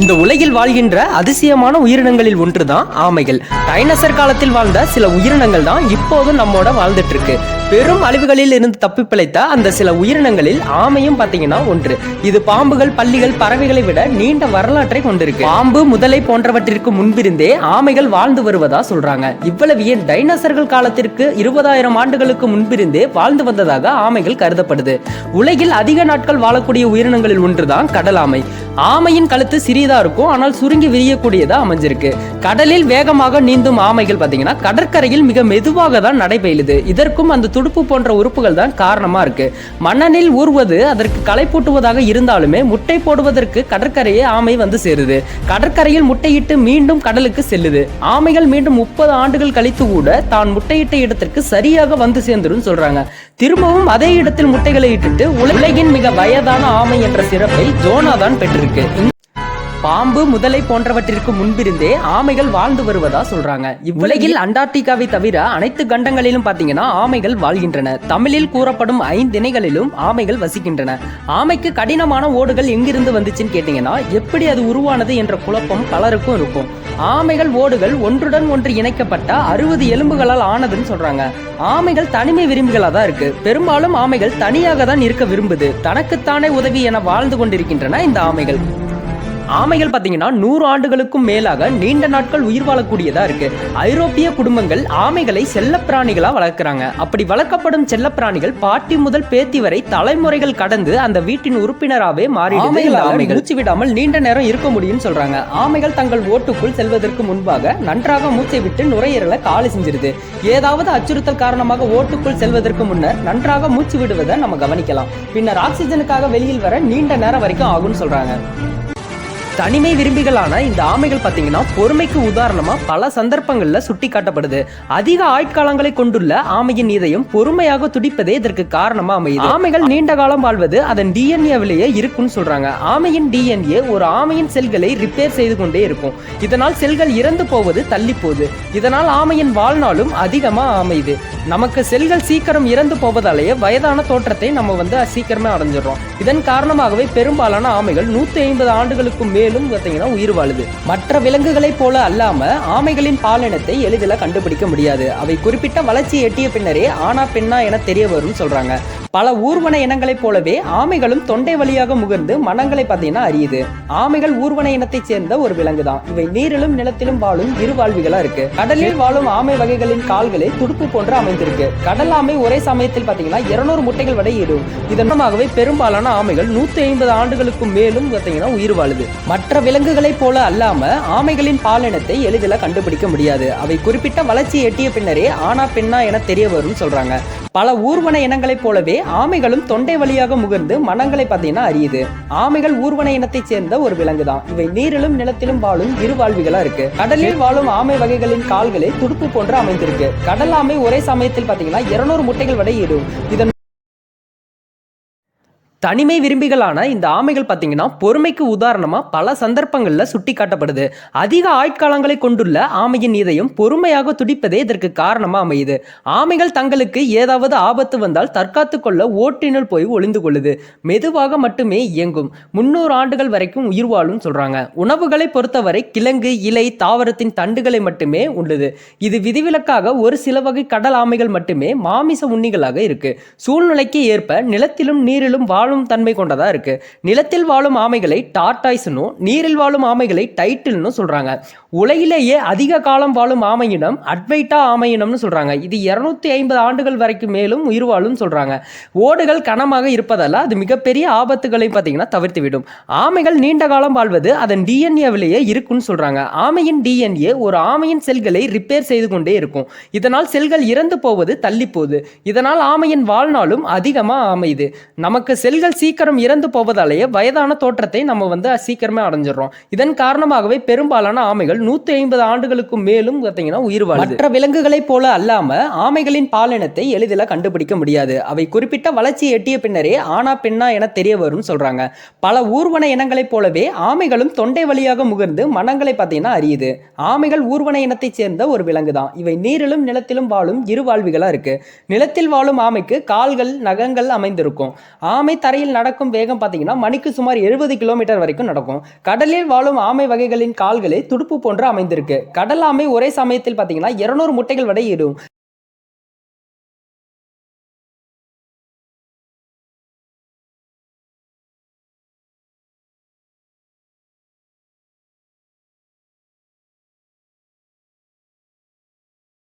இந்த உலகில் வாழ்கின்ற அதிசயமான உயிரினங்களில் ஒன்றுதான் ஆமைகள். டைனசர் காலத்தில் வாழ்ந்த சில உயிரினங்கள் தான் இப்போதும் நம்மோட வாழ்ந்துட்டு இருக்கு பெரும் அழிவுகளில் இருந்து தப்பி பிழைத்த அந்த சில உயிரினங்களில் ஆமையும் பாத்தீங்கன்னா ஒன்று. இது பாம்புகள் பள்ளிகள் பறவைகளை விட நீண்ட வரலாற்றை கொண்டிருக்கு. பாம்பு முதலை போன்றவற்றிற்கு முன்பிருந்தே ஆமைகள் வாழ்ந்து வருவதா சொல்றாங்க. இவ்வளவு ஏன் டைனோசர்கள் காலத்திற்கு இருபதாயிரம் ஆண்டுகளுக்கு முன்பிருந்தே வாழ்ந்து வந்ததாக ஆமைகள் கருதப்படுது. உலகில் அதிக நாட்கள் வாழக்கூடிய உயிரினங்களில் ஒன்றுதான் கடல் ஆமை ஆமையின் கழுத்து சிறியதா இருக்கும் ஆனால் சுருங்கி விரியக்கூடியதா அமைஞ்சிருக்கு. கடலில் வேகமாக நீந்தும் ஆமைகள் பாத்தீங்கன்னா கடற்கரையில் மிக மெதுவாக தான் நடைபெயலுது. இதற்கும் அந்த துடுப்பு போன்ற உறுப்புகள் தான் காரணமா இருக்கு. மண்ணனில் ஊறுவது அதற்கு களை பூட்டுவதாக இருந்தாலுமே முட்டை போடுவதற்கு கடற்கரையே ஆமை வந்து சேருது. கடற்கரையில் முட்டையிட்டு மீண்டும் கடலுக்கு செல்லுது. ஆமைகள் மீண்டும் முப்பது ஆண்டுகள் கழித்து கூட தான் முட்டையிட்ட இடத்திற்கு சரியாக வந்து சேர்ந்துடும் சொல்றாங்க. திரும்பவும் அதே இடத்தில் முட்டைகளை இட்டுட்டு உலகின் மிக வயதான ஆமை என்ற சிறப்பை ஜோனா தான் பெற்றிருக்கு. 给英 பாம்பு முதலை போன்றவற்றிற்கு முன்பிருந்தே ஆமைகள் வாழ்ந்து வருவதா சொல்றாங்க. இவ்வுலகில் அண்டார்டிகாவை தவிர அனைத்து கண்டங்களிலும் பாத்தீங்கன்னா ஆமைகள் வாழ்கின்றன. தமிழில் கூறப்படும் ஐந்திணைகளிலும் ஆமைகள் வசிக்கின்றன. ஆமைக்கு கடினமான ஓடுகள் எங்கிருந்து வந்துச்சுன்னு கேட்டீங்கன்னா எப்படி அது உருவானது என்ற குழப்பம் பலருக்கும் இருக்கும். ஆமைகள் ஓடுகள் ஒன்றுடன் ஒன்று இணைக்கப்பட்ட அறுபது எலும்புகளால் ஆனதுன்னு சொல்றாங்க. ஆமைகள் தனிமை விரும்பிகளாக தான் இருக்கு. பெரும்பாலும் ஆமைகள் தனியாக தான் இருக்க விரும்புது. தனக்குத்தானே உதவி என வாழ்ந்து கொண்டிருக்கின்றன இந்த ஆமைகள். ஆமைகள் பார்த்தீங்கன்னா நூறு ஆண்டுகளுக்கும் மேலாக நீண்ட நாட்கள் உயிர் வாழக்கூடியதா இருக்கு. ஐரோப்பிய குடும்பங்கள் ஆமைகளை செல்லப்பிராணிகளா வளர்க்குறாங்க. அப்படி வளர்க்கப்படும் செல்லப்பிராணிகள் பாட்டி முதல் பேத்தி வரை தலைமுறைகள் கடந்து அந்த வீட்டின் உறுப்பினராகவே இந்த ஆமைகள் மூச்சு விடாமல் நீண்ட நேரம் இருக்க முடியும்னு சொல்றாங்க. ஆமைகள் தங்கள் ஓட்டுக்குள் செல்வதற்கு முன்பாக நன்றாக மூச்சை விட்டு நுரையீரலை காலி செஞ்சிருது. ஏதாவது அச்சுறுத்தல் காரணமாக ஓட்டுக்குள் செல்வதற்கு முன்னர் நன்றாக மூச்சு விடுவதை நம்ம கவனிக்கலாம். பின்னர் ஆக்சிஜனுக்காக வெளியில் வர நீண்ட நேரம் வரைக்கும் ஆகும்னு சொல்றாங்க. தனிமை விரும்பிகளான இந்த ஆமைகள் பார்த்தீங்கன்னா பொறுமைக்கு உதாரணமா பல சந்தர்ப்பங்களில் சுட்டி காட்டப்படுது அதிக ஆட்காலங்களை கொண்டுள்ள ஆமையின் இதயம் பொறுமையாக துடிப்பதே இதற்கு காரணமா அமையுது. ஆமைகள் நீண்ட காலம் வாழ்வது அதன் டிஎன்ஏவிலேயே இருக்குன்னு சொல்றாங்க. ஆமையின் டிஎன்ஏ ஒரு ஆமையின் செல்களை ரிப்பேர் செய்து கொண்டே இருக்கும். இதனால் செல்கள் இறந்து போவது தள்ளி போகுது. இதனால் ஆமையின் வாழ்நாளும் அதிகமா அமையுது. நமக்கு செல்கள் சீக்கிரம் இறந்து போவதாலேயே வயதான தோற்றத்தை நம்ம வந்து சீக்கிரமே அடைஞ்சிடறோம். இதன் காரணமாகவே பெரும்பாலான ஆமைகள் நூத்தி ஐம்பது ஆண்டுகளுக்கும் மேல் மேலும் பார்த்தீங்கன்னா உயிர் வாழுது. மற்ற விலங்குகளைப் போல அல்லாம ஆமைகளின் பாலினத்தை எளிதில் கண்டுபிடிக்க முடியாது. அவை குறிப்பிட்ட வளர்ச்சி எட்டிய பின்னரே ஆனா பெண்ணா என தெரிய வரும் சொல்றாங்க. பல ஊர்வன இனங்களைப் போலவே ஆமைகளும் தொண்டை வழியாக முகர்ந்து மனங்களை பார்த்தீங்கன்னா அறியுது ஆமைகள் ஊர்வன இனத்தைச் சேர்ந்த ஒரு விலங்கு தான் இவை நீரிலும் நிலத்திலும் வாழும் இரு வாழ்விகளா இருக்கு. கடலில் வாழும் ஆமை வகைகளின் கால்களே துடுப்பு போன்று அமைந்திருக்கு. கடல் ஆமை ஒரே சமயத்தில் பார்த்தீங்கன்னா இருநூறு முட்டைகள் வரை இடும் இதனமாகவே பெரும்பாலான ஆமைகள் நூத்தி ஐம்பது ஆண்டுகளுக்கும் மேலும் பார்த்தீங்கன்னா உயிர் வாழுது. மற்ற விலங்குகளைப் போல அல்லாம ஆமைகளின் பாலினத்தை எளிதில் கண்டுபிடிக்க முடியாது. அவை குறிப்பிட்ட வளர்ச்சி எட்டிய பின்னரே ஆனா பெண்ணா என தெரிய வரும்னு சொல்றாங்க. பல ஊர்வன இனங்களைப் போலவே ஆமைகளும் தொண்டை வழியாக முகர்ந்து மனங்களை பார்த்தீங்கன்னா அறியுது ஆமைகள் ஊர்வன இனத்தைச் சேர்ந்த ஒரு விலங்கு தான் இவை நீரிலும் நிலத்திலும் வாழும் இரு வாழ்விகளா இருக்கு. கடலில் வாழும் ஆமை வகைகளின் கால்களே துடுப்பு போன்று அமைந்திருக்கு. கடல் ஆமை ஒரே சமயத்தில் பார்த்தீங்கன்னா இருநூறு முட்டைகள் வரை இடும் இதன் தனிமை விரும்பிகளான இந்த ஆமைகள் பார்த்தீங்கன்னா பொறுமைக்கு உதாரணமாக பல சந்தர்ப்பங்களில் சுட்டி காட்டப்படுது அதிக ஆட்காலங்களை கொண்டுள்ள ஆமையின் இதயம் பொறுமையாக துடிப்பதே இதற்கு காரணமாக அமையுது. ஆமைகள் தங்களுக்கு ஏதாவது ஆபத்து வந்தால் தற்காத்து கொள்ள ஓட்டினுள் போய் ஒளிந்து கொள்ளுது. மெதுவாக மட்டுமே இயங்கும். முன்னூறு ஆண்டுகள் வரைக்கும் உயிர் வாழும் சொல்கிறாங்க உணவுகளை பொறுத்தவரை கிழங்கு இலை தாவரத்தின் தண்டுகளை மட்டுமே உள்ளது இது விதிவிலக்காக ஒரு சில வகை கடல் ஆமைகள் மட்டுமே மாமிச உண்ணிகளாக இருக்கு. சூழ்நிலைக்கு ஏற்ப நிலத்திலும் நீரிலும் வாழும் தன்மை கொண்டதாக இருக்குது நிலத்தில் வாழும் ஆமைகளை டார்டாய்ஸ்னும் நீரில் வாழும் ஆமைகளை டைட்டில்னு சொல்றாங்க. உலகிலேயே அதிக காலம் வாழும் ஆமையினம் அட்வைட்டா ஆமையினம்னு சொல்றாங்க. இது இருநூத்தி ஐம்பது ஆண்டுகள் வரைக்கும் மேலும் உயிர் வாழும் சொல்றாங்க. ஓடுகள் கனமாக இருப்பதால் அது மிகப்பெரிய ஆபத்துகளை பார்த்தீங்கன்னா தவிர்த்து விடும் ஆமைகள் நீண்ட காலம் வாழ்வது அதன் டிஎன்ஏவிலேயே இருக்குன்னு சொல்றாங்க. ஆமையின் டிஎன்ஏ ஒரு ஆமையின் செல்களை ரிப்பேர் செய்து கொண்டே இருக்கும். இதனால் செல்கள் இறந்து போவது தள்ளி போகுது இதனால் ஆமையின் வாழ்நாளும் அதிகமாக அமையுது. நமக்கு செல் செல்கள் சீக்கிரம் இறந்து போவதாலேயே வயதான தோற்றத்தை நம்ம வந்து சீக்கிரமே அடைஞ்சிடறோம். இதன் காரணமாகவே பெரும்பாலான ஆமைகள் நூத்தி ஐம்பது ஆண்டுகளுக்கு மேலும் பார்த்தீங்கன்னா உயிர் வாழுது. மற்ற விலங்குகளைப் போல அல்லாம ஆமைகளின் பாலினத்தை எளிதில் கண்டுபிடிக்க முடியாது. அவை குறிப்பிட்ட வளர்ச்சி எட்டிய பின்னரே ஆனா பெண்ணா என தெரிய வரும்னு சொல்றாங்க. பல ஊர்வன இனங்களைப் போலவே ஆமைகளும் தொண்டை வழியாக முகர்ந்து மனங்களை பார்த்தீங்கன்னா அறியுது ஆமைகள் ஊர்வன இனத்தைச் சேர்ந்த ஒரு விலங்கு தான் இவை நீரிலும் நிலத்திலும் வாழும் இருவாழ்விகளா இருக்கு. நிலத்தில் வாழும் ஆமைக்கு கால்கள் நகங்கள் அமைந்திருக்கும். ஆமை தரையில் நடக்கும் வேகம் பார்த்தீங்கன்னா மணிக்கு சுமார் எழுபது கிலோமீட்டர் வரைக்கும் நடக்கும். கடலில் வாழும் ஆமை வகைகளின் கால்களே துடுப்பு போன்று அமைந்திருக்கு. கடல் ஆமை ஒரே சமயத்தில் பார்த்தீங்கன்னா இருநூறு முட்டைகள் வரை இடும்.